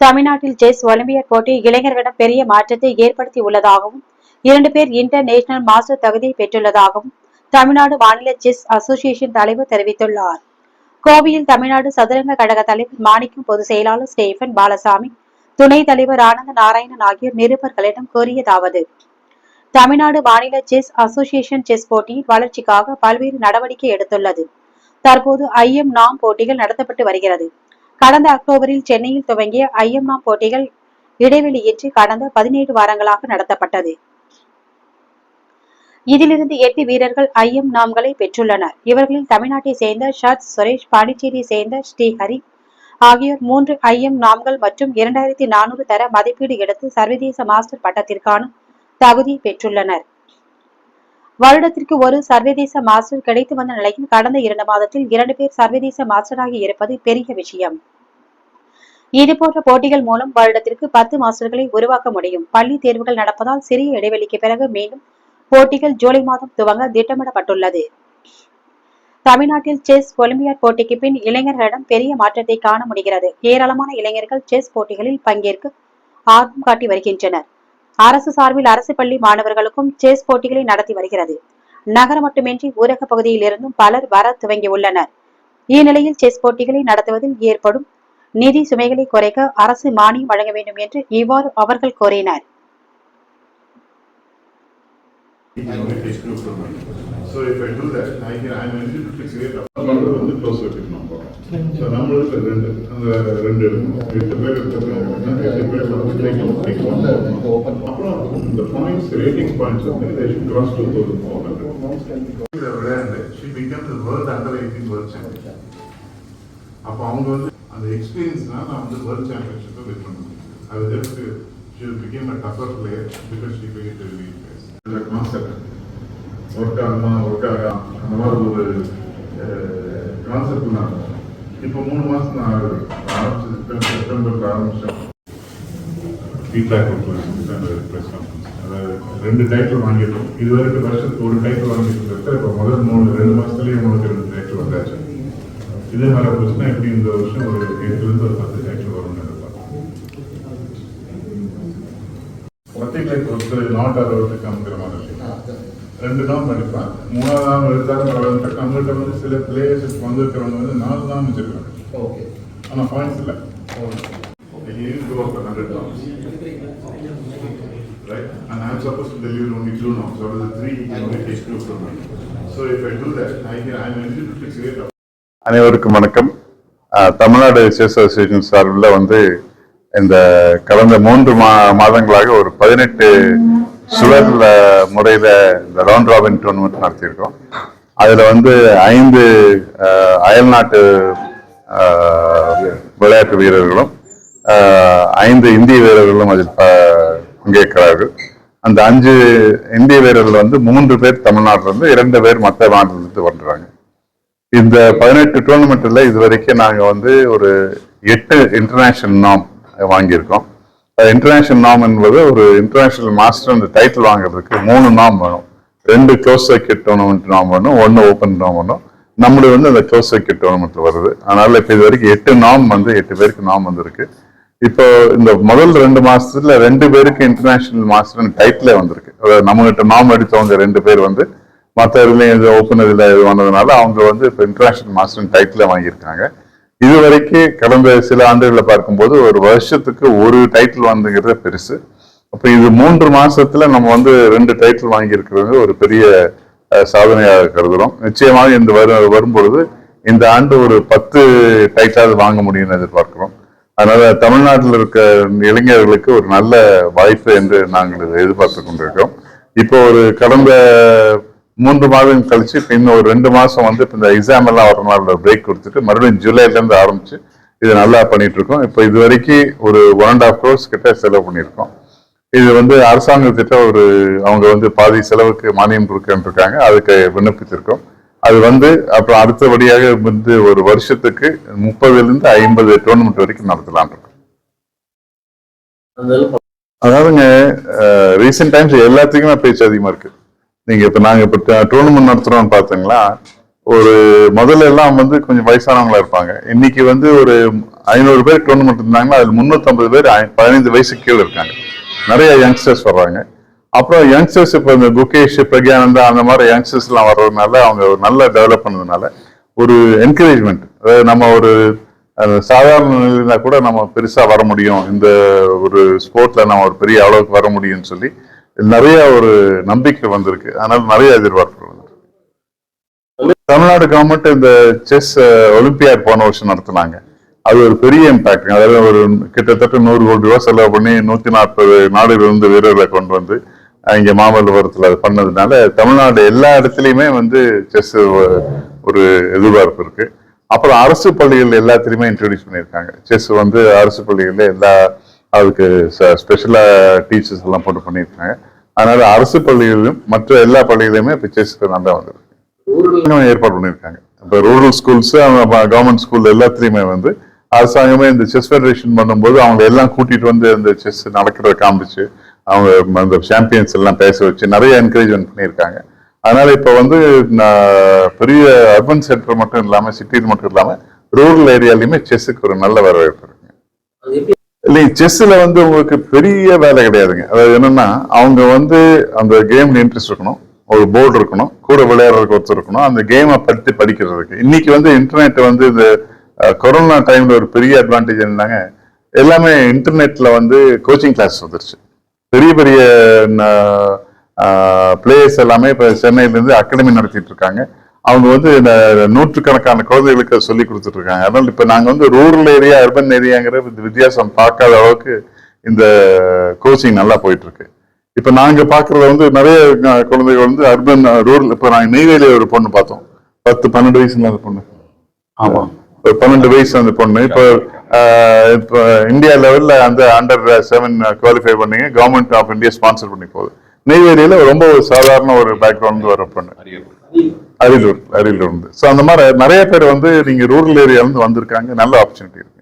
தமிழ்நாட்டில் chess olympiad போட்டி இளைஞர்களிடம் பெரிய மாற்றத்தை ஏற்படுத்தி உள்ளதாகவும் இரண்டு பேர் இன்டர்நேஷனல் மாஸ்டர் தகுதியை பெற்றுள்ளதாகவும் தமிழ்நாடு மாநில செஸ் அசோசியேஷன் தலைவர் தெரிவித்துள்ளார். கோவையில் தமிழ்நாடு சதுரங்க கழக தலைவர் மாணிக்கம் பொதுச் செயலாளர் ஸ்டேஃபன் பாலசாமி துணைத் தலைவர் ஆனந்த நாராயணன் ஆகியோர் நிருபர்களிடம் கூறியதாவது தமிழ்நாடு மாநில செஸ் அசோசியேஷன் செஸ் போட்டியின் வளர்ச்சிக்காக பல்வேறு நடவடிக்கை எடுத்துள்ளது. தற்போது ஐஎம் நாம் போட்டிகள் நடத்தப்பட்டு வருகிறது. கடந்த அக்டோபரில் சென்னையில் துவங்கிய ஐஎம்ஆ போட்டிகள் இடைவெளியின்றி கடந்த பதினேழு வாரங்களாக நடத்தப்பட்டது. இதிலிருந்து எட்டு வீரர்கள் ஐஎம் நாம்களை பெற்றுள்ளனர். இவர்களில் தமிழ்நாட்டை சேர்ந்த ஷத் சுரேஷ் பாண்டிச்சேரியை சேர்ந்த ஸ்ரீஹரி ஆகியோர் மூன்று ஐஎம் நாம்கள் மற்றும் இரண்டாயிரத்தி நானூறு தர மதிப்பீடு எடுத்து சர்வதேச மாஸ்டர் பட்டத்திற்கான தகுதி பெற்றுள்ளனர். வருடத்திற்கு ஒரு சர்வதேச மாஸ்டர் கிடைத்து வந்த நிலையில் கடந்த இரண்டு மாதத்தில் இரண்டு பேர் சர்வதேச மாஸ்டராகி இருப்பது பெரிய விஷயம். இதுபோன்ற போட்டிகள் மூலம் வருடத்திற்கு பத்து மாஸ்டர்களை உருவாக்க முடியும். பள்ளி தேர்வுகள் நடப்பதால் சிறிய இடைவெளிக்கு பிறகு மீண்டும் போட்டிகள் ஜூலை மாதம் துவங்க திட்டமிடப்பட்டுள்ளது. தமிழ்நாட்டில் செஸ் ஒலிம்பியாட் போட்டிக்கு பின் இளைஞர்களிடம் பெரிய மாற்றத்தை காண முடிகிறது. ஏராளமான இளைஞர்கள் செஸ் போட்டிகளில் பங்கேற்க ஆர்வம் காட்டி வருகின்றனர். அரசு சார்பில் அரசு பள்ளி மாணவர்களுக்கும் செஸ் போட்டிகளை நடத்தி வருகிறது. நகரம் மட்டுமின்றி ஊரக பகுதியில் இருந்தும் பலர் வர துவங்கியுள்ளனர். இந்நிலையில் செஸ் போட்டிகளை நடத்துவதில் ஏற்படும் நிதி சுமைகளை குறைக்க அரசு மானியம் வழங்க வேண்டும் என்று இவ்வாறு அவர்கள் கோரினர். So if I do that, I can, I'm eligible to create வந்து க்ளோஸ் வச்சுக்கணும் ஸோ நம்மளுக்கு ரெண்டு அந்த ரெண்டு எட்டு பேர் எட்டு பேர் அப்புறம் இந்த பாயிண்ட்ஸ் ரேட்டிங் பாயிண்ட்ஸ் வந்து cross two thousand four hundred இதை விளையாண்டு she become the world under eighteen world champion அப்போ அவங்க வந்து அந்த எக்ஸ்பீரியன்ஸ்னால் நான் வந்து வேர்ல்ட் சாம்பியன்ஷிப்பை வின் பண்ண முடியும் அது just she became a tougher player because she began to concept work ஆகுமா ஒர்க் ஆகா அந்த மாதிரி ஒரு கான்செப்ட் நான் இப்போ மூணு மாசம் நான் ஆகுது ஆரம்பிச்சது செப்டம்பர்ல ஆரம்பிச்சேன். ஃபீட்பேக் கொடுக்கலாம் ப்ரெஸ் கான்ஃபரன்ஸ் அதாவது ரெண்டு டைட்டில் வாங்கியிருக்கோம். இது வரைக்கும் வருஷத்துக்கு ஒரு டைட்டில் வாங்கிட்டு இப்போ முதல் மூணு ரெண்டு மாதத்துலேயே உங்களுக்கு ரெண்டு டைட்டில் வந்தாச்சு இதே மாதிரி போச்சுன்னா எப்படி இந்த வருஷம் ஒரு எட்டுலேருந்து ஒரு பத்து டைட்டில் வரும்னு எதிர்பார்க்கிறேன் ஒர்த்திங் லைக் ஒருத்தர் நாட் அளவுக்கு காமிக்கிற மாதிரி ரெண்டு நாள் எடுப்பேன் மூணாவது எடுத்தாலும் பரவாயில்ல. நம்மகிட்ட வந்து சில பிளேயர்ஸ் வந்திருக்கிறவங்க வந்து நாலு நாள் வச்சிருக்காங்க. ஓகே. ஆனால் பாயிண்ட்ஸ் இல்லை. You go up to 100 rounds. Right? And I'm supposed to deliver only two rounds. Out of the three, you can only take two from me. So if I do that, I can, I'm eligible to create a அனைவருக்கும் வணக்கம். Tamil Nadu chess association சார்பில் வந்து இந்த கடந்த மூன்று மா மாதங்களாக ஒரு பதினெட்டு சுழல் முறையில் இந்த ரவுண்ட் ராபின் டோர்னமெண்ட் நடத்தியிருக்கோம் அதில் வந்து ஐந்து அயல்நாட்டு விளையாட்டு வீரர்களும் ஐந்து இந்திய வீரர்களும் அதில் ப- பங்கேற்கிறார்கள். அந்த அஞ்சு இந்திய வீரர்கள் வந்து மூன்று பேர் தமிழ்நாட்டிலிருந்து இரண்டு பேர் மற்ற மாநிலத்திலிருந்து வந்துடுறாங்க. இந்த பதினெட்டு டோர்னமெண்ட்ல இது வரைக்கும் நாங்கள் வந்து ஒரு எட்டு இன்டர்நேஷனல் நாம் வாங்கியிருக்கோம். இன்டர்நேஷனல் நாம் என்பது ஒரு இன்டர்நேஷனல் மாஸ்டர் அந்த டைட்டில் வாங்குறதுக்கு மூணு நாம் வேணும். ரெண்டு க்ளோஸ் சர்க்கியூட் டோர்னமெண்ட் நாம் வேணும் ஒன்று ஓப்பன் நாம் வேணும். நம்மளுக்கு வந்து அந்த க்ளோஸ் சர்க்கியூட் டோர்னமெண்ட்ல வருது. அதனால இப்போ இது வரைக்கும் எட்டு நாம் வந்து எட்டு பேருக்கு நாம் வந்திருக்கு. இப்போ இந்த முதல் ரெண்டு மாசத்துல ரெண்டு பேருக்கு இன்டர்நேஷனல் மாஸ்டர் டைட்டிலே வந்திருக்கு. அதாவது நம்மகிட்ட நாம் எடுத்தவங்க ரெண்டு பேர் வந்து மற்ற இந்த ஓப்பனர் ஓப்பன் இதுவானதுனால வந்ததுனால அவங்க வந்து இப்போ இன்டர்நேஷனல் மாஸ்டர் டைட்டில் வாங்கியிருக்காங்க. இது வரைக்கும் கடந்த சில ஆண்டுகளில் பார்க்கும்போது ஒரு வருஷத்துக்கு ஒரு டைட்டில் வந்துங்கிறது பெருசு. அப்போ இது மூன்று மாசத்துல நம்ம வந்து ரெண்டு டைட்டில் வாங்கியிருக்கிறது ஒரு பெரிய சாதனையாக கருதுகிறோம் நிச்சயமாக இந்த வரும் வரும்பொழுது இந்த ஆண்டு ஒரு பத்து டைட்டாவது வாங்க முடியும்னு எதிர்பார்க்கிறோம். அதனால தமிழ்நாட்டில் இருக்க இளைஞர்களுக்கு ஒரு நல்ல வாய்ப்பு என்று நாங்கள் எதிர்பார்த்து கொண்டிருக்கிறோம். இப்போ ஒரு கடந்த மூன்று மாதம் கழிச்சு இப்போ இன்னும் ஒரு ரெண்டு மாசம் வந்து இப்போ இந்த எக்ஸாம் எல்லாம் ஒரு நாள் பிரேக் கொடுத்துட்டு மறுபடியும் ஜூலைல இருந்து ஆரம்பிச்சு இது நல்லா பண்ணிட்டு இருக்கோம். இப்போ இது வரைக்கும் ஒரு ஒன் அண்ட் ஆஃப் க்ரோர்ஸ் கிட்ட செலவு பண்ணியிருக்கோம். இது வந்து அரசாங்கத்திட்ட ஒரு அவங்க வந்து பாதி செலவுக்கு மானியம் கொடுக்கன்னு இருக்காங்க அதுக்கு விண்ணப்பிச்சிருக்கோம். அது வந்து அப்புறம் அடுத்தபடியாக வந்து ஒரு வருஷத்துக்கு முப்பதுல இருந்து ஐம்பது டோர்னமெண்ட் வரைக்கும் நடத்தலாம் இருக்கோம். அதாவதுங்க ரீசெண்ட் டைம்ஸ் எல்லாத்துக்குமே பேச்சு அதிகமா இருக்கு. நீங்க இப்ப நாங்க இப்ப டோர்னமெண்ட் நடத்துறோம்னு பாத்தீங்களா ஒரு முதல்ல எல்லாம் வந்து கொஞ்சம் வயசானவங்களா இருப்பாங்க. இன்னைக்கு வந்து ஒரு ஐநூறு பேர் டோர்னமெண்ட் இருந்தாங்கன்னா அதில் முந்நூற்றம்பது பேர் பதினைந்து வயசு கீழே இருக்காங்க. நிறைய யங்ஸ்டர்ஸ் வர்றாங்க. அப்புறம் யங்ஸ்டர்ஸ் இப்போ இந்த குகேஷ் பிரக்யானந்தா அந்த மாதிரி யங்ஸ்டர்ஸ் எல்லாம் வர்றதுனால அவங்க நல்லா நல்ல டெவலப் பண்ணதுனால ஒரு என்கரேஜ்மெண்ட் அதாவது நம்ம ஒரு சாதாரண இருந்தால் கூட நம்ம பெருசா வர முடியும். இந்த ஒரு ஸ்போர்ட்ல நம்ம ஒரு பெரிய அளவுக்கு வர முடியும்னு சொல்லி நிறைய ஒரு நம்பிக்கை வந்திருக்கு. அதனால நிறைய எதிர்பார்ப்பு வந்திருக்கு. தமிழ்நாடு கவர்மெண்ட் இந்த செஸ் ஒலிம்பியாட் போன வருஷம் நடத்தினாங்க. அது ஒரு பெரிய இம்பாக்ட் அதாவது ஒரு கிட்டத்தட்ட நூறு கோடி ரூபாய் செலவு பண்ணி நூத்தி நாற்பது நாடுகள் இருந்து வீரர்களை கொண்டு வந்து இங்க மாமல்லபுரத்துல அது பண்ணதுனால தமிழ்நாடு எல்லா இடத்துலயுமே வந்து செஸ் ஒரு எதிர்பார்ப்பு இருக்கு. அப்புறம் அரசு பள்ளிகள் எல்லாத்துலயுமே இன்ட்ரடியூஸ் பண்ணியிருக்காங்க. செஸ் வந்து அரசு பள்ளிகள்ல எல்லா அதுக்கு ஸ்பெஷலா டீச்சர்ஸ் எல்லாம் போட்டு பண்ணியிருக்காங்க. அதனால அரசு பள்ளிகளிலும் மற்ற எல்லா பள்ளிகளிலுமே இப்போ செஸ் நல்லா வந்திருக்கு ஏற்பாடு பண்ணியிருக்காங்க. இப்போ ரூரல் ஸ்கூல்ஸ் கவர்மெண்ட் ஸ்கூல் எல்லாத்துலயுமே வந்து அரசாங்கமே இந்த செஸ் ஃபெடரேஷன் பண்ணும்போது அவங்க எல்லாம் கூட்டிட்டு வந்து இந்த செஸ் நடக்கிறத காமிச்சு அவங்க அந்த சாம்பியன்ஸ் எல்லாம் பேச வச்சு நிறைய என்கரேஜ்மெண்ட் பண்ணியிருக்காங்க. அதனால இப்போ வந்து நான் பெரிய அர்பன் சென்டர் மட்டும் இல்லாம சிட்டியில் மட்டும் இல்லாம ரூரல் ஏரியாலையுமே செஸ்ஸுக்கு ஒரு நல்ல வரவேற்பு இருக்கு. இல்லைங்க செஸ்ல வந்து உங்களுக்கு பெரிய வேலை கிடையாதுங்க. அதாவது என்னன்னா அவங்க வந்து அந்த கேம்ல இன்ட்ரெஸ்ட் இருக்கணும். ஒரு போர்டு இருக்கணும். கூட விளையாடுறதுக்கு ஒருத்தர் இருக்கணும். அந்த கேமை பற்றி படிக்கிறதுக்கு. இன்னைக்கு வந்து இன்டர்நெட் வந்து இந்த கொரோனா டைம்ல ஒரு பெரிய அட்வான்டேஜ் என்னன்னாங்க எல்லாமே இன்டர்நெட்ல வந்து கோச்சிங் கிளாஸ் வந்துருச்சு. பெரிய பெரிய பிளேயர்ஸ் எல்லாமே இப்போ சென்னையிலேருந்து அகாடமி நடத்திட்டு இருக்காங்க. அவங்க வந்து இந்த நூற்றுக்கணக்கான குழந்தைகளுக்கு சொல்லி கொடுத்துட்டு இருக்காங்க அதனால இப்ப நாங்க வந்து ரூரல் ஏரியா அர்பன் ஏரியாங்கிற இந்த வித்தியாசம் பார்க்காத அளவுக்கு இந்த கோச்சிங் நல்லா போயிட்டு இருக்கு இப்ப நாங்க பாக்குறது வந்து நிறைய குழந்தைகள் வந்து அர்பன் ரூரல் இப்ப நாங்க நெய்வேலியில ஒரு பொண்ணு பார்த்தோம். பத்து பன்னெண்டு வயசுல அந்த பொண்ணு. ஆமா. ஒரு பன்னெண்டு வயசு அந்த பொண்ணு. இப்போ இப்போ இந்தியா லெவல்ல அந்த அண்டர் செவன் குவாலிஃபை பண்ணீங்க. கவர்மெண்ட் ஆஃப் இந்தியா ஸ்பான்சர் பண்ணி போகுது. நெய்வேலியில ரொம்ப ஒரு சாதாரண ஒரு பேக்ரவுண்ட் வர பொண்ணு. அரியலூர் அரியலூர் இருந்து. ஸோ அந்த மாதிரி நிறைய பேர் வந்து நீங்க ரூரல் ஏரியால இருந்து வந்திருக்காங்க. நல்ல ஆப்பர்ச்சுனிட்டி இருக்கு.